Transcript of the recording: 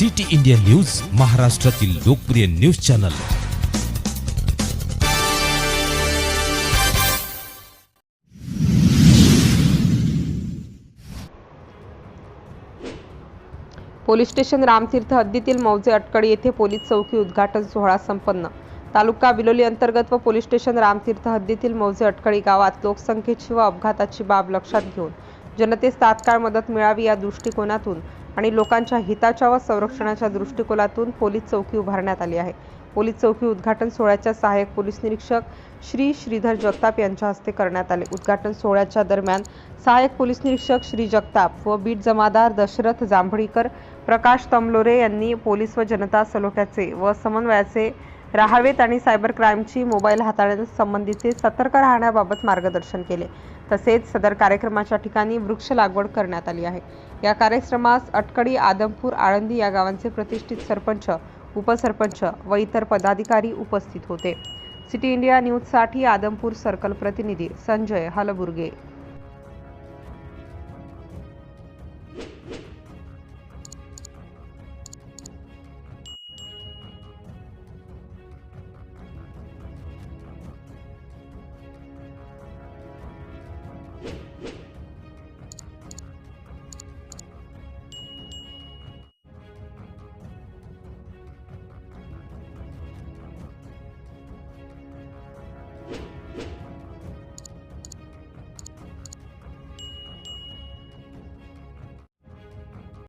City India news महाराष्ट्रातील लोकप्रिय news channel. Police station Ramtirth हद्दीतील मौजे अटकळी येथे पोलीस चौकी उद्घाटन सोहळा संपन्न. तालुका बिलोली अंतर्गत व पोलीस स्टेशन रामतीर्थ हद्दीतील मौजे अटकळी गावात लोकसंख्येची व अपघाताची बाब लक्षात घेऊन जनतेस तात्काळ मदत मिळावी या दृष्टिकोनातून आणि लोकांच्या हिताच्या व संरक्षणाच्या दृष्टिकोनातून पोलीस चौकी उभारण्यात आली आहे. पोलीस चौकी उद्घाटन सोहळ्याच्या सहाय्यक पोलीस निरीक्षक श्री श्रीधर जगताप यांच्या हस्ते करण्यात आले. उद्घाटन सोहळ्याच्या दरम्यान सहाय्यक पोलीस निरीक्षक श्री जगताप व बीट जमादार दशरथ जांभळीकर प्रकाश तमलोरे यांनी पोलीस व जनता सलोख्याचे व समन्वयाचे राहावेत आणि सायबर क्राईमची मोबाईल हाताळण्यासंबंधीचे सतर्क राहण्याबाबत मार्गदर्शन केले. तसेच सदर कार्यक्रमाच्या ठिकाणी वृक्ष लागवड करण्यात आली आहे. या कार्यक्रमास अटकडी आदमपूर आळंदी या गावांचे प्रतिष्ठित सरपंच उपसरपंच व इतर पदाधिकारी उपस्थित होते. सिटी इंडिया न्यूजसाठी आदमपूर सर्कल प्रतिनिधी संजय हलबुर्गे.